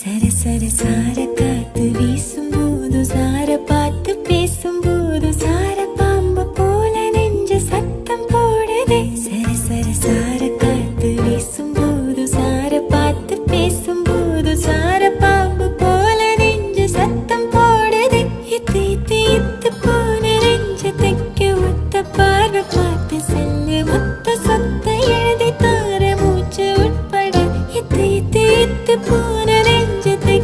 சர சர சார காத்து வீசும் போது சார பார்த்து பேசும் போது சார பாம்பு போல நெஞ்ச சத்தம் போடுதே. சர சர சார காத்து வீசும் போது சார பார்த்து பேசும் போது சார பாம்பு போல நெஞ்ச சத்தம் போடுதே. இத்து இத்து இத்து துடித்து போன நெஞ்சத்தை